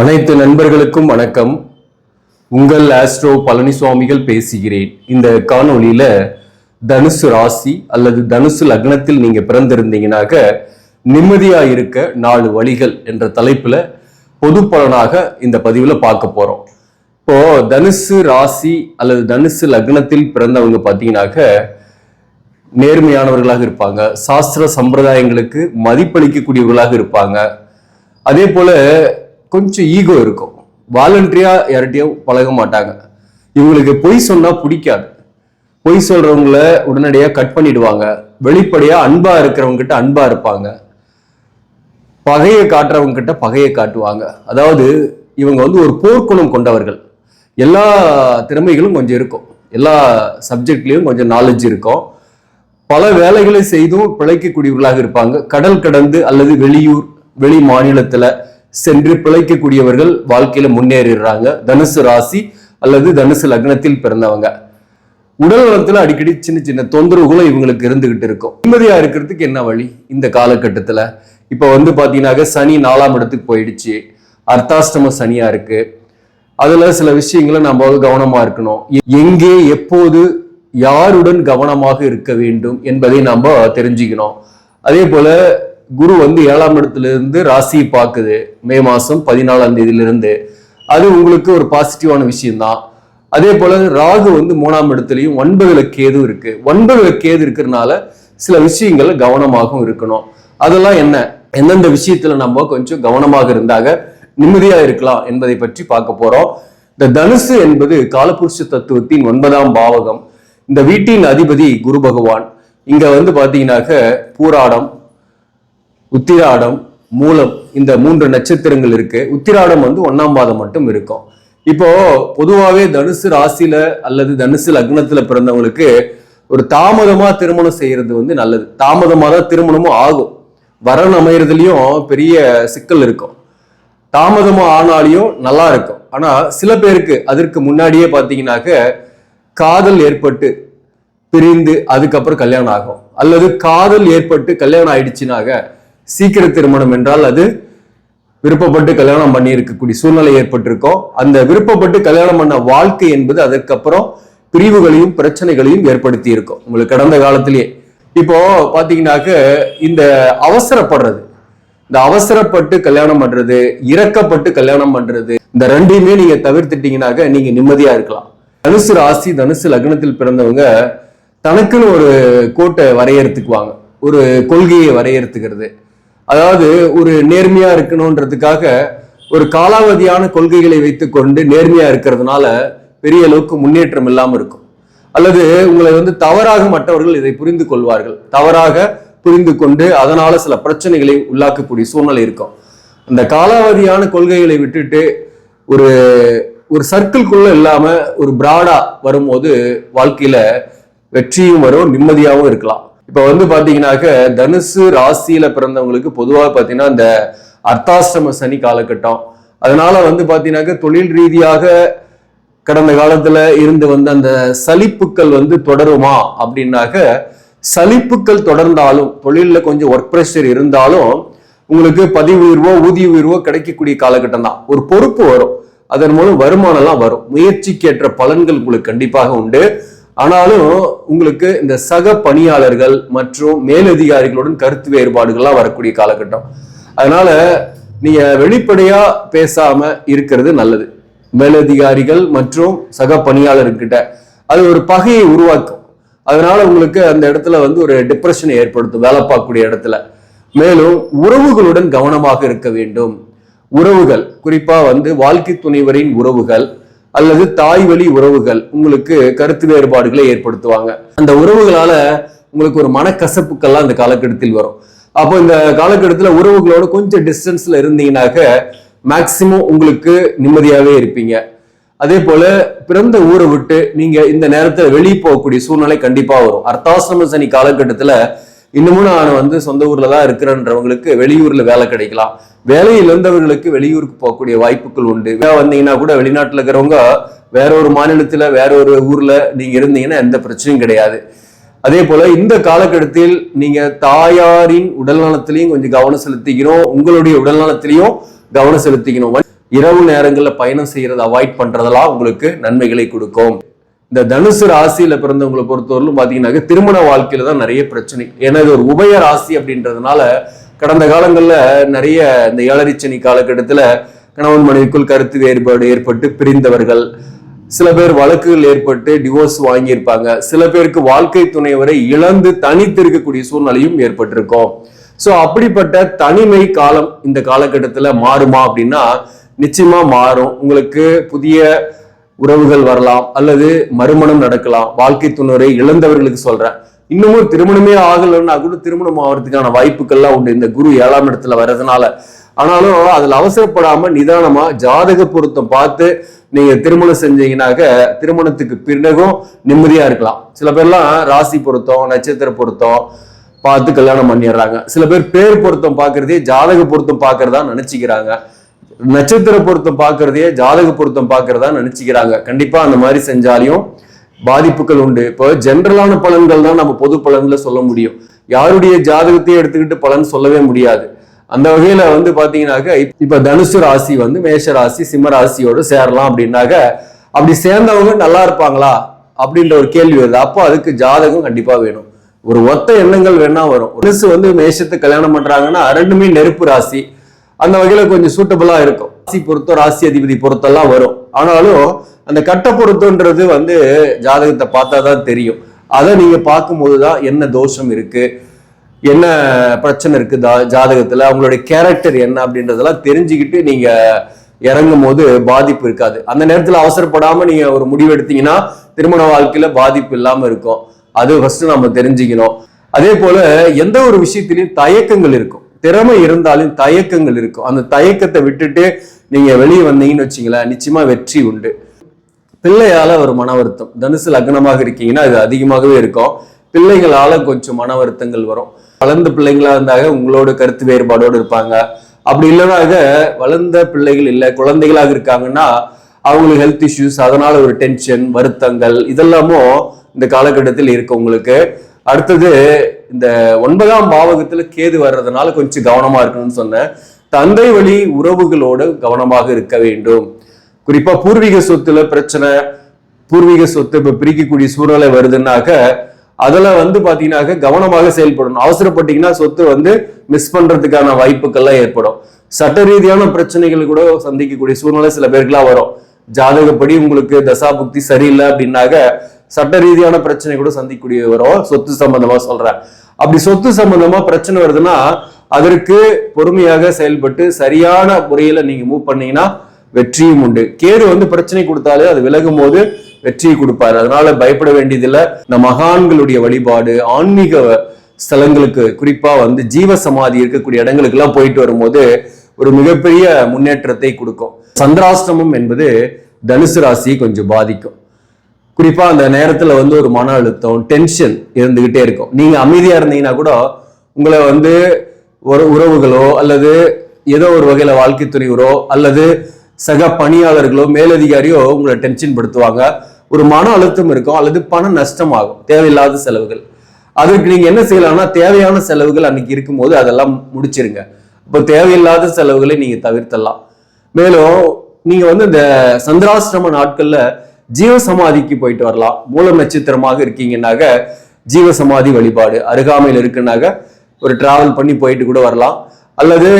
அனைத்து நண்பர்களுக்கும் வணக்கம். உங்கள் ஆஸ்ட்ரோ பழனிசுவாமிகள் பேசுகிறேன். இந்த காணொலியில் தனுசு ராசி அல்லது தனுசு லக்னத்தில் நீங்க பிறந்திருந்தீங்கனாக்க நிம்மதியா இருக்க நாலு வழிகள் என்ற தலைப்புல பொது பலனாக இந்த பதிவுல பார்க்க போறோம். இப்போ தனுசு ராசி அல்லது தனுசு லக்னத்தில் பிறந்தவங்க பார்த்தீங்கன்னாக்க நேர்மையானவர்களாக இருப்பாங்க. சாஸ்திர சம்பிரதாயங்களுக்கு மதிப்பளிக்கக்கூடியவர்களாக இருப்பாங்க. அதே போல கொஞ்சம் ஈகோ இருக்கும். வாலண்டரியா யார்கிட்டயும் பழக மாட்டாங்க. இவங்களுக்கு பொய் சொன்னா பிடிக்காது. பொய் சொல்றவங்கள உடனடியா கட் பண்ணிடுவாங்க. வெளிப்படையா அன்பா இருக்கிறவங்க கிட்ட அன்பா இருப்பாங்க. பகையை காட்டுறவங்க கிட்ட பகையை காட்டுவாங்க. அதாவது இவங்க வந்து ஒரு போர்க்குணம் கொண்டவர்கள். எல்லா திறமைகளும் கொஞ்சம் இருக்கும். எல்லா சப்ஜெக்ட்லையும் கொஞ்சம் நாலேஜ் இருக்கும். பல வேலைகளை செய்தும் பிழைக்கக்கூடியவர்களாக இருப்பாங்க. கடல் கடந்து அல்லது வெளியூர் வெளி மாநிலத்துல சென்று பிழைக்கக்கூடியவர்கள் வாழ்க்கையில முன்னேறிடுறாங்க. தனுசு ராசி அல்லது தனுசு லக்னத்தில் பிறந்தவங்க. உடல் நலத்துல அடிக்கடி சின்ன சின்ன தொந்தரவுகளும் இவங்களுக்கு இருந்துகிட்டு இருக்கும். நிம்மதியா இருக்கிறதுக்கு என்ன வழி? இந்த காலகட்டத்துல. இப்ப வந்து பாத்தீங்கன்னாக்க சனி நாலாம் இடத்துக்கு போயிடுச்சு. அர்த்தாஷ்டம சனியா இருக்கு. அதுல சில விஷயங்களை நம்ம கவனமா இருக்கணும். எங்கே எப்போது யாருடன் கவனமாக இருக்க வேண்டும் என்பதை நம்ம தெரிஞ்சுக்கணும். அதே போல குரு வந்து ஏழாம் இடத்துல இருந்து ராசியை பார்க்குது. மே மாதம் பதினாலாம் தேதியிலிருந்து. அது உங்களுக்கு ஒரு பாசிட்டிவான விஷயம்தான். அதே போல் ராகு வந்து மூணாம் இடத்துலையும் ஒன்பதுல கேது இருக்குது ஒன்பதுல கேது இருக்கிறதுனால சில விஷயங்கள் கவனமாகவும் இருக்கணும். அதெல்லாம் என்ன? எந்தெந்த விஷயத்துல நம்ம கொஞ்சம் கவனமாக இருந்தாக நிம்மதியா இருக்கலாம் என்பதை பற்றி பார்க்க போறோம். இந்த தனுசு என்பது காலபுருஷ தத்துவத்தின் ஒன்பதாம் பாவகம். இந்த வீட்டின் அதிபதி குரு பகவான். இங்க வந்து பாத்தீங்கன்னாக்க பூராடம் உத்திராடம் மூலம் இந்த மூன்று நட்சத்திரங்கள் இருக்கு. உத்திராடம் வந்து ஒன்னாம் பாதம் மட்டும் இருக்கும். இப்போ பொதுவாகவே தனுசு ராசியில அல்லது தனுசு லக்னத்துல பிறந்தவங்களுக்கு ஒரு தாமதமா திருமணம் செய்யறது வந்து நல்லது. தாமதமா தான் திருமணமும் ஆகும். வரன் அமையறதுலயும் பெரிய சிக்கல் இருக்கும். தாமதமா ஆனாலையும் நல்லா இருக்கும். ஆனா சில பேருக்கு அதற்கு முன்னாடியே பாத்தீங்கன்னாக்க காதல் ஏற்பட்டு பிரிந்து அதுக்கப்புறம் கல்யாணம் ஆகும். அல்லது காதல் ஏற்பட்டு கல்யாணம் ஆயிடுச்சுனாக சீக்கிர திருமணம் என்றால் அது விருப்பப்பட்டு கல்யாணம் பண்ணி இருக்கக்கூடிய சூழ்நிலை ஏற்பட்டிருக்கோம். அந்த விருப்பப்பட்டு கல்யாணம் பண்ண வாழ்க்கை என்பது அதற்கப்புறம் பிரிவுகளையும் பிரச்சனைகளையும் ஏற்படுத்தி இருக்கும் உங்களுக்கு கடந்த காலத்திலேயே இப்போ பாத்தீங்கன்னாக்க இந்த அவசரப்படுறது. இந்த அவசரப்பட்டு கல்யாணம் பண்றது இறக்கப்பட்டு கல்யாணம் பண்றது இந்த ரெண்டையுமே நீங்க தவிர்த்துட்டீங்கன்னாக்க நீங்க நிம்மதியா இருக்கலாம். தனுசு ராசி தனுசு லக்னத்தில் பிறந்தவங்க தனக்குன்னு ஒரு கோட்டை வரையறுத்துக்குவாங்க. ஒரு கொள்கையை வரையறுத்துக்கிறது. அதாவது ஒரு நேர்மையா இருக்கணுன்றதுக்காக ஒரு காலாவதியான கொள்கைகளை வைத்துக்கொண்டு நேர்மையா இருக்கிறதுனால பெரிய அளவுக்கு முன்னேற்றம் இல்லாமல் இருக்கும். அல்லது உங்களை வந்து தவறாக மற்றவர்கள் இதை புரிந்து கொள்வார்கள். தவறாக புரிந்து கொண்டு அதனால சில பிரச்சனைகளை உள்ளாக்கக்கூடிய சூழ்நிலை இருக்கும். அந்த காலாவதியான கொள்கைகளை விட்டுட்டு ஒரு ஒரு சர்க்கிள்குள்ள இல்லாம ஒரு பிராடா வரும்போது வாழ்க்கையில வெற்றியும் வரும் நிம்மதியாகவும் இருக்கலாம். இப்ப வந்து பாத்தீங்கன்னாக்க தனுசு ராசியில பிறந்தவங்களுக்கு பொதுவாக பாத்தீங்கன்னா இந்த அர்த்தாஷ்டம சனி காலகட்டம். அதனால வந்து பாத்தீங்கன்னாக்க தொழில் ரீதியாக கடந்த காலத்துல இருந்து வந்த அந்த சலிப்புக்கள் வந்து தொடருமா அப்படின்னாக்க சலிப்புக்கள் தொடர்ந்தாலும் தொழிலில் கொஞ்சம் ஒர்க் ப்ரெஷர் இருந்தாலும் உங்களுக்கு பதிவு உயர்வோ ஊதிய உயர்வோ கிடைக்கக்கூடிய காலகட்டம் தான். ஒரு பொறுப்பு வரும். அதன் மூலம் வருமானம்லாம் வரும். முயற்சிக்கேற்ற பலன்கள் உங்களுக்கு கண்டிப்பாக உண்டு. ஆனாலும் உங்களுக்கு இந்த சக பணியாளர்கள் மற்றும் மேலதிகாரிகளுடன் கருத்து வேறுபாடுகள்லாம் வரக்கூடிய காலகட்டம். அதனால நீங்க வெளிப்படையா பேசாம இருக்கிறது நல்லது. மேலதிகாரிகள் மற்றும் சக பணியாளர்கிட்ட அது ஒரு பகையை உருவாக்கும். அதனால உங்களுக்கு அந்த இடத்துல வந்து ஒரு டிப்ரெஷனை ஏற்படுத்தும் வேலை பார்க்கக்கூடிய இடத்துல. மேலும் உறவுகளுடன் கவனமாக இருக்க வேண்டும். உறவுகள் குறிப்பா வந்து வாழ்க்கை துணைவரின் உறவுகள் அல்லது தாய் வழி உறவுகள் உங்களுக்கு கருத்து வேறுபாடுகளை ஏற்படுத்துவாங்க. அந்த உறவுகளால உங்களுக்கு ஒரு மனக்கசப்புக்கெல்லாம் இந்த காலகட்டத்தில் வரும். அப்போ இந்த காலகட்டத்தில் உறவுகளோட கொஞ்சம் டிஸ்டன்ஸ்ல இருந்தீங்கன்னாக்க மேக்சிமம் உங்களுக்கு நிம்மதியாவே இருப்பீங்க. அதே போல பிறந்த ஊரை விட்டு நீங்க இந்த நேரத்துல வெளியே போகக்கூடிய சூழ்நிலை கண்டிப்பா வரும். அர்த்தாசிரம சனி காலகட்டத்துல இன்னமும் நான் வந்து சொந்த ஊர்ல தான் இருக்கிறேன்றவங்களுக்கு வெளியூர்ல வேலை கிடைக்கலாம். வேலை இழந்தவர்களுக்கு வெளியூருக்கு போகக்கூடிய வாய்ப்புகள் உண்டு. வந்தீங்கன்னா கூட வெளிநாட்டில் இருக்கிறவங்க வேற ஒரு மாநிலத்துல வேற ஒரு ஊர்ல நீங்க இருந்தீங்கன்னா எந்த பிரச்சனையும் கிடையாது. அதே போல இந்த காலகட்டத்தில் நீங்க தாயாரின் உடல் நலத்திலையும் கொஞ்சம் கவனம் செலுத்திக்கணும். உங்களுடைய உடல் நலத்திலையும் கவனம் செலுத்திக்கணும். இரவு நேரங்களில் பயணம் செய்யறதை அவாய்ட் பண்றதெல்லாம் உங்களுக்கு நன்மைகளை கொடுக்கும். இந்த தனுசு ராசியில பிறந்தவங்களை பொறுத்தவரையிலும் பாத்தீங்கன்னாக்க திருமண வாழ்க்கையில தான் நிறைய பிரச்சனை. ஏன்னா இது ஒரு உபய ராசி அப்படின்றதுனால கடந்த காலங்கள்ல நிறைய இந்த ஏழரிச்சனி காலகட்டத்துல கணவன் மனைவிக்குள் கருத்து வேறுபாடு ஏற்பட்டு பிரிந்தவர்கள் சில பேர் வழக்குகள் ஏற்பட்டு டிவோர்ஸ் வாங்கியிருப்பாங்க. சில பேருக்கு வாழ்க்கை துணைவரை இழந்து தனித்து இருக்கக்கூடிய சூழ்நிலையும் ஏற்பட்டிருக்கும். ஸோ அப்படிப்பட்ட தனிமை காலம் இந்த காலகட்டத்தில் மாறுமா அப்படின்னா நிச்சயமா மாறும். உங்களுக்கு புதிய உறவுகள் வரலாம் அல்லது மறுமணம் நடக்கலாம். வாழ்க்கை துணரை இழந்தவர்களுக்கு சொல்றேன். இன்னமும் திருமணமே ஆகலைன்னா கூட திருமணம் ஆகிறதுக்கான வாய்ப்புகள்லாம் உண்டு. இந்த குரு ஏழாம் இடத்துல வர்றதுனால. ஆனாலும் அதுல அவசரப்படாம நிதானமா ஜாதக பொருத்தம் பார்த்து நீங்க திருமணம் செஞ்சீங்கன்னாக்க திருமணத்துக்கு பிறகும் நிம்மதியா இருக்கலாம். சில பேர்லாம் ராசி பொருத்தம் நட்சத்திர பொருத்தம் பார்த்து கல்யாணம் பண்ணிடுறாங்க. சில பேர் பேர் பொருத்தம் பார்க்கறதே ஜாதக பொருத்தம் பார்க்கறதா நினைச்சுக்கிறாங்க. நட்சத்திர பொருத்தம் பார்க்கறதையே ஜாதக பொருத்தம் பார்க்கறதா நினைச்சுக்கிறாங்க. கண்டிப்பா அந்த மாதிரி செஞ்சாலையும் பாதிப்புகள் உண்டு. இப்போ ஜென்ரலான பலன்கள் தான் நம்ம பொது பலன்ல சொல்ல முடியும். யாருடைய ஜாதகத்தையும் எடுத்துக்கிட்டு பலன் சொல்லவே முடியாது. அந்த வகையில வந்து பாத்தீங்கன்னாக்க இப்ப- தனுசு ராசி வந்து மேஷ ராசி சிம்ம ராசியோட சேரலாம் அப்படின்னாக்க அப்படி சேர்ந்தவங்க நல்லா இருப்பாங்களா? அப்படின்ற ஒரு கேள்வி வருது. அப்போ அதுக்கு ஜாதகம் கண்டிப்பா வேணும். ஒரு ஒத்த எண்ணங்கள் வேணா வரும். தனுசு வந்து மேஷத்தை கல்யாணம் பண்றாங்கன்னா ரெண்டுமே நெருப்பு ராசி அந்த வகையில கொஞ்சம் சூட்டபிளா இருக்கும். ராசி பொருத்தம் ராசி அதிபதி பொருத்தெல்லாம் வரும். ஆனாலும் அந்த கட்ட பொருத்தம்ன்றது வந்து ஜாதகத்தை பார்த்தா தான் தெரியும். அதை நீங்க பார்க்கும்போது தான் என்ன தோஷம் இருக்கு என்ன பிரச்சனை இருக்கு ஜாதகத்துல அவங்களுடைய கேரக்டர் என்ன அப்படின்றதெல்லாம் தெரிஞ்சுக்கிட்டு நீங்க இறங்கும் போது பாதிப்பு இருக்காது. அந்த நேரத்துல அவசரப்படாம நீங்க ஒரு முடிவு எடுத்தீங்கன்னா திருமண வாழ்க்கையில பாதிப்பு இல்லாம இருக்கும். அது ஃபர்ஸ்ட் நம்ம தெரிஞ்சுக்கணும். அதே போல எந்த ஒரு விஷயத்திலையும் தயக்கங்கள் இருக்கும். திறமை இருந்தாலும் தயக்கங்கள் இருக்கும். அந்த தயக்கத்தை விட்டுட்டு நீங்க வெளியே வந்தீங்கன்னு வச்சீங்களேன் நிச்சயமா வெற்றி உண்டு. பிள்ளையால ஒரு மன வருத்தம். தனுசு லக்னமாக இருக்கீங்கன்னா அது அதிகமாகவே இருக்கும். பிள்ளைகளால கொஞ்சம் மன வருத்தங்கள் வரும். வளர்ந்த பிள்ளைங்களா இருந்தாக உங்களோட கருத்து வேறுபாடோடு இருப்பாங்க. அப்படி இல்லைனாக வளர்ந்த பிள்ளைகள் இல்லை குழந்தைகளாக இருக்காங்கன்னா அவங்களுக்கு ஹெல்த் இஷ்யூஸ் அதனால ஒரு டென்ஷன் வருத்தங்கள் இதெல்லாமும் இந்த காலகட்டத்தில் இருக்கு உங்களுக்கு. அடுத்தது இந்த ஒன்பதாம் பாவகத்துல கேது வர்றதுனால கொஞ்சம் கவனமா இருக்கணும்னு சொன்னேன் தந்தை வழி உறவுகளோடு கவனமாக இருக்க வேண்டும். குறிப்பா பூர்வீக சொத்துல பிரச்சனை பூர்வீக சொத்து இப்ப பிரிக்கக்கூடிய சூழ்நிலை வருதுன்னாக்க அதுல வந்து பாத்தீங்கன்னாக்க கவனமாக செயல்படணும். அவசரப்பட்டீங்கன்னா சொத்து வந்து மிஸ் பண்றதுக்கான வாய்ப்புகள்லாம் ஏற்படும். சட்ட ரீதியான பிரச்சனைகள் கூட சந்திக்கக்கூடிய சூழ்நிலை சில பேருக்குலாம் வரும். ஜாதகப்படி உங்களுக்கு தசாபுக்தி சரியில்லை அப்படின்னாக்க சட்ட ரீதியான பிரச்சனை கூட சந்திக்கக்கூடிய வரும். சொத்து சம்பந்தமா சொல்றேன். அப்படி சொத்து சம்பந்தமா பிரச்சனை வருதுன்னா அதற்கு பொறுமையாக செயல்பட்டு சரியான முறையில நீங்க மூவ் பண்ணீங்கன்னா வெற்றியும் உண்டு. கேடு வந்து பிரச்சனை கொடுத்தாலே அது விலகும் போது வெற்றியை கொடுப்பாரு. அதனால பயப்பட வேண்டியதில்லை. இந்த மகான்களுடைய வழிபாடு ஆன்மீக ஸ்தலங்களுக்கு குறிப்பா வந்து ஜீவ சமாதி இருக்கக்கூடிய இடங்களுக்கு எல்லாம் போயிட்டு வரும்போது ஒரு மிகப்பெரிய முன்னேற்றத்தை கொடுக்கும். சந்திராஷ்டமம் என்பது தனுசு ராசியை கொஞ்சம் பாதிக்கும். குறிப்பா அந்த நேரத்துல வந்து ஒரு மன அழுத்தம் டென்ஷன் இருந்துகிட்டே இருக்கும். நீங்க அமைதியா இருந்தீங்கன்னா கூட உங்களை வந்து ஒரு உறவுகளோ அல்லது ஏதோ ஒரு வகையில வாழ்க்கை துணைவரோ அல்லது சக பணியாளர்களோ மேலதிகாரியோ உங்களை டென்ஷன் படுத்துவாங்க. ஒரு மன அழுத்தம் இருக்கும் அல்லது பண நஷ்டம் ஆகும் தேவையில்லாத செலவுகள். அதுக்கு நீங்க என்ன செய்யலாம்னா தேவையான செலவுகள் அன்னைக்கு இருக்கும்போது அதெல்லாம் முடிச்சிருங்க. இப்போ தேவையில்லாத செலவுகளை நீங்க தவிர்த்தலாம். மேலும் நீங்க வந்து இந்த சந்திராசிரம நாட்கள்ல ஜீவ சமாதிக்கு போயிட்டு வரலாம். மூலம் நட்சத்திரமாக இருக்கீங்கன்னாக்க ஜீவ சமாதி வழிபாடு அருகாமையில் இருக்குன்னாக்க ஒரு டிராவல் பண்ணி போயிட்டு கூட வரலாம். அல்லது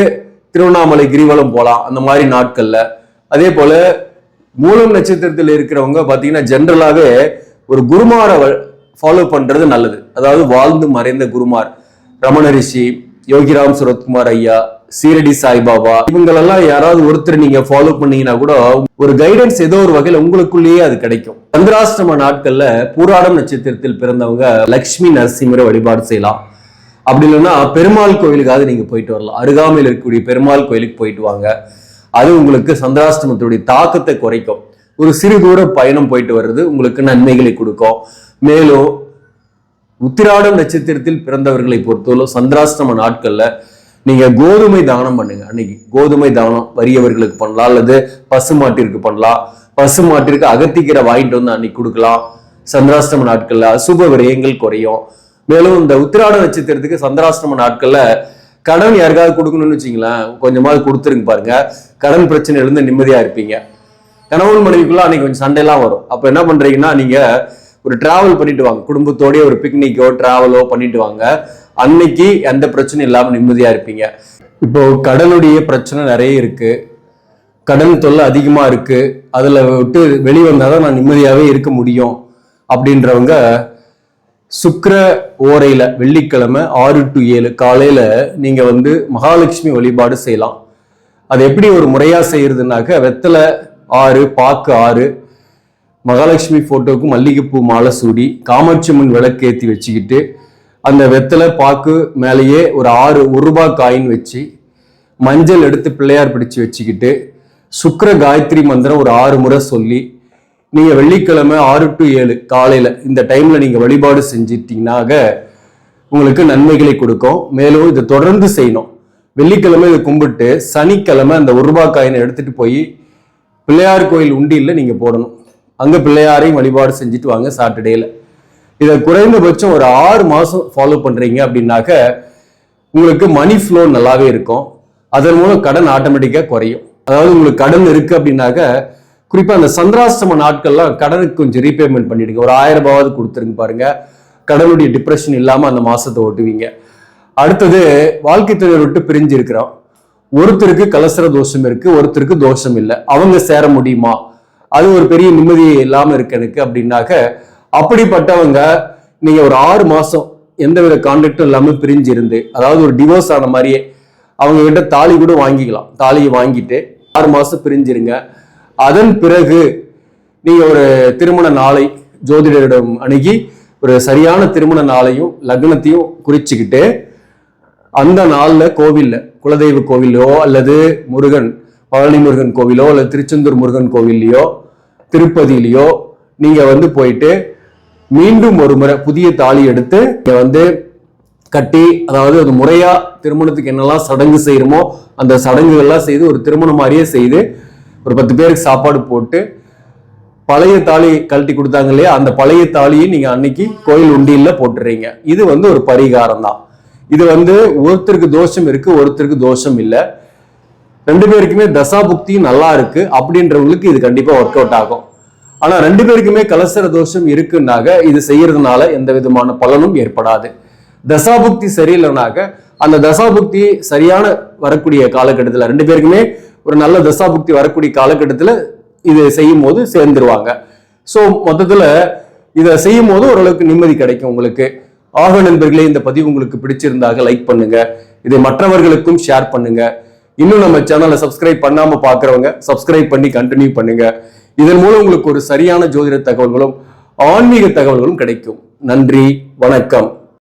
திருவண்ணாமலை கிரிவலம் போகலாம் அந்த மாதிரி நாட்களில். அதே போல மூலம் நட்சத்திரத்தில் இருக்கிறவங்க பார்த்தீங்கன்னா ஜென்ரலாகவே ஒரு குருமாரை ஃபாலோ பண்ணுறது நல்லது. அதாவது வாழ்ந்து மறைந்த குருமார். ரமண ரிஷி யோகிராம் சுரத்குமார் ஐயா சீரடி சாய்பாபா. இவங்களெல்லாம் யாராவது ஒருத்தர் நீங்க ஃபாலோ பண்ணீங்கன்னா கூட ஒரு கைடன்ஸ் ஏதோ ஒரு வகையில உங்களுக்குள்ளேயே அது கிடைக்கும். சந்திராஷ்டம நாட்கள்ல பூராடம் நட்சத்திரத்தில் பிறந்தவங்க லக்ஷ்மி நரசிம்மரை வழிபாடு செய்யலாம். அப்படி இல்லைன்னா பெருமாள் கோயிலுக்காவது நீங்க போயிட்டு வரலாம். அருகாமையில் இருக்கக்கூடிய பெருமாள் கோயிலுக்கு போயிட்டு வாங்க. அது உங்களுக்கு சந்திராஷ்டமத்துடைய தாக்கத்தை குறைக்கும். ஒரு சிறு தூர பயணம் போயிட்டு வர்றது உங்களுக்கு நன்மைகளை கொடுக்கும். மேலும் உத்திராடம் நட்சத்திரத்தில் பிறந்தவர்களை பொறுத்தவரை சந்திராஷ்டம நாட்கள்ல நீங்க கோதுமை தானம் பண்ணுங்க. அன்னைக்கு கோதுமை தானம் வறியவர்களுக்கு பண்ணலாம் அல்லது பசு மாட்டிற்கு பண்ணலாம். பசு மாட்டிற்கு அகத்திக்கீரை வாங்கிட்டு வந்து அன்னைக்கு கொடுக்கலாம். சந்திராஷ்டம நாட்கள்ல அசுப விரயங்கள் குறையும். மேலும் இந்த உத்திராட நட்சத்திரத்துக்கு சந்திராஷ்டம நாட்கள்ல கடன் யாருக்காவது கொடுக்கணும்னு வச்சிங்களேன் கொஞ்சமாவது கொடுத்துருங்க பாருங்க. கடன் பிரச்சனையில இருந்து நிம்மதியா இருப்பீங்க. கணவன் மனைவிக்குள்ள அன்னைக்கு கொஞ்சம் சண்டைலாம் வரும். அப்ப என்ன பண்றீங்கன்னா நீங்க ஒரு டிராவல் பண்ணிட்டு வாங்க. குடும்பத்தோடய ஒரு பிக்னிக்கோ டிராவலோ பண்ணிட்டு வாங்க. அன்னைக்கு எந்த பிரச்சனையும் இல்லாமல் நிம்மதியாக இருப்பீங்க. இப்போ கடனுடைய பிரச்சனை நிறைய இருக்கு. கடன் தொல்லை அதிகமாக இருக்கு. அதில் விட்டு வெளிவந்தால் வந்தாதான் நான் நிம்மதியாகவே இருக்க முடியும் அப்படின்றவங்க சுக்கிர ஓரையில் வெள்ளிக்கிழமை ஆறு டு ஏழு காலையில் நீங்கள் வந்து மகாலட்சுமி வழிபாடு செய்யலாம். அது எப்படி ஒரு முறையாக செய்கிறதுனாக்க வெத்தலை ஆறு பாக்கு ஆறு மகாலட்சுமி ஃபோட்டோவுக்கு மல்லிகைப்பூ மாலை சூடி காமாட்சி அம்மன் விளக்கு ஏற்றி வச்சுக்கிட்டு அந்த வெத்தலை பாக்கு மேலேயே ஒரு ஆறு ஒரு ரூபாய் காயின் வச்சு மஞ்சள் எடுத்து பிள்ளையார் பிடிச்சு வச்சுக்கிட்டு சுக்கர காயத்ரி மந்திரம் ஒரு ஆறு முறை சொல்லி நீங்கள் வெள்ளிக்கிழமை ஆறு டு ஏழு காலையில் இந்த டைமில் நீங்கள் வழிபாடு செஞ்சிட்டீங்கன்னாக உங்களுக்கு நன்மைகளை கொடுக்கும். மேலும் இதை தொடர்ந்து செய்யணும். வெள்ளிக்கிழமை இதை கும்பிட்டு சனிக்கிழமை அந்த ஒரு ரூபாய் காயினை எடுத்துகிட்டு போய் பிள்ளையார் கோயில் உண்டியில் நீங்கள் போடணும். அங்கே பிள்ளையாரையும் வழிபாடு செஞ்சுட்டு வாங்க சாட்டர்டேல. இதை குறைந்தபட்சம் ஒரு ஆறு மாதம் ஃபாலோ பண்ணுறீங்க அப்படின்னாக்க உங்களுக்கு மணி ஃப்ளோ நல்லாவே இருக்கும். அதன் மூலம் கடன் ஆட்டோமேட்டிக்காக குறையும். அதாவது உங்களுக்கு கடன் இருக்குது அப்படின்னாக்க குறிப்பாக அந்த சந்திராஷ்டம நாட்கள்லாம் கடனுக்கு கொஞ்சம் ரீபேமெண்ட் பண்ணிடுங்க. ஒரு ஆயிரம் ரூபாவது கொடுத்துருங்க பாருங்க. கடனுடைய டிப்ரெஷன் இல்லாமல் அந்த மாதத்தை ஓட்டுவீங்க. அடுத்தது வாழ்க்கை துணையை விட்டு பிரிஞ்சு இருக்கிறோம். ஒருத்தருக்கு கலசர தோஷம் இருக்கு ஒருத்தருக்கு தோஷம் இல்லை. அவங்க சேர முடியுமா? அது ஒரு பெரிய நிம்மதி இல்லாமல் இருக்கு எனக்கு அப்படின்னாக்க அப்படிப்பட்டவங்க நீங்க ஒரு ஆறு மாசம் எந்தவித கான்டாக்டும் இல்லாம பிரிஞ்சு இருந்து அதாவது ஒரு டிவோர்ஸ் ஆன மாதிரியே அவங்க கிட்ட தாலி கூட வாங்கிக்கலாம். தாலியை வாங்கிட்டு ஆறு மாசம் பிரிஞ்சிருங்க. அதன் பிறகு நீங்க ஒரு திருமண நாளை ஜோதிடரிடம் அணுகி ஒரு சரியான திருமண நாளையும் லக்னத்தையும் குறிச்சுக்கிட்டு அந்த நாளில் கோவிலில் குலதெய்வ கோவிலோ அல்லது முருகன் பழனி முருகன் கோவிலோ அல்லது திருச்செந்தூர் முருகன் கோவில்லையோ திருப்பதியிலையோ நீங்கள் வந்து போயிட்டு மீண்டும் ஒரு முறை புதிய தாலி எடுத்து இங்கே வந்து கட்டி அதாவது அது முறையா திருமணத்துக்கு என்னெல்லாம் சடங்கு செய்யணுமோ அந்த சடங்குகள்லாம் செய்து ஒரு திருமணம் மாதிரியே செய்து ஒரு பத்து பேருக்கு சாப்பாடு போட்டு பழைய தாலி கழட்டி கொடுத்தாங்க இல்லையா? அந்த பழைய தாலியை நீங்க அன்னைக்கு கோயில் உண்டியில் போட்டுறீங்க. இது வந்து ஒரு பரிகாரம் தான். இது வந்து ஒருத்தருக்கு தோஷம் இருக்கு ஒருத்தருக்கு தோஷம் இல்லை. ரெண்டு பேருக்குமே தசாபுக்தி நல்லா இருக்கு. அப்படின்றவங்களுக்கு இது கண்டிப்பா ஒர்க் அவுட் ஆகும். ஆனா ரெண்டு பேருக்குமே கலசர தோஷம் இருக்குன்னாக இது செய்யறதுனால எந்த விதமான பலனும் ஏற்படாது. தசாபுக்தி சரியில்லைனாக்க அந்த தசாபுக்தி சரியான வரக்கூடிய காலகட்டத்தில் ரெண்டு பேருக்குமே ஒரு நல்ல தசாபுக்தி வரக்கூடிய காலகட்டத்தில் இது செய்யும் போது சேர்ந்துருவாங்க. ஸோ மொத்தத்தில் இதை செய்யும் போது ஓரளவுக்கு நிம்மதி கிடைக்கும் உங்களுக்கு. ஆக நண்பர்களே இந்த பதிவு உங்களுக்கு பிடிச்சிருந்தாக லைக் பண்ணுங்க. இதை மற்றவர்களுக்கும் ஷேர் பண்ணுங்க. இன்னும் நம்ம சேனலை சப்ஸ்கிரைப் பண்ணாம பார்க்குறவங்க சப்ஸ்கிரைப் பண்ணி கண்டினியூ பண்ணுங்க. இதன் மூலம் உங்களுக்கு ஒரு சரியான ஜோதிட தகவல்களும் ஆன்மீக தகவல்களும் கிடைக்கும். நன்றி வணக்கம்.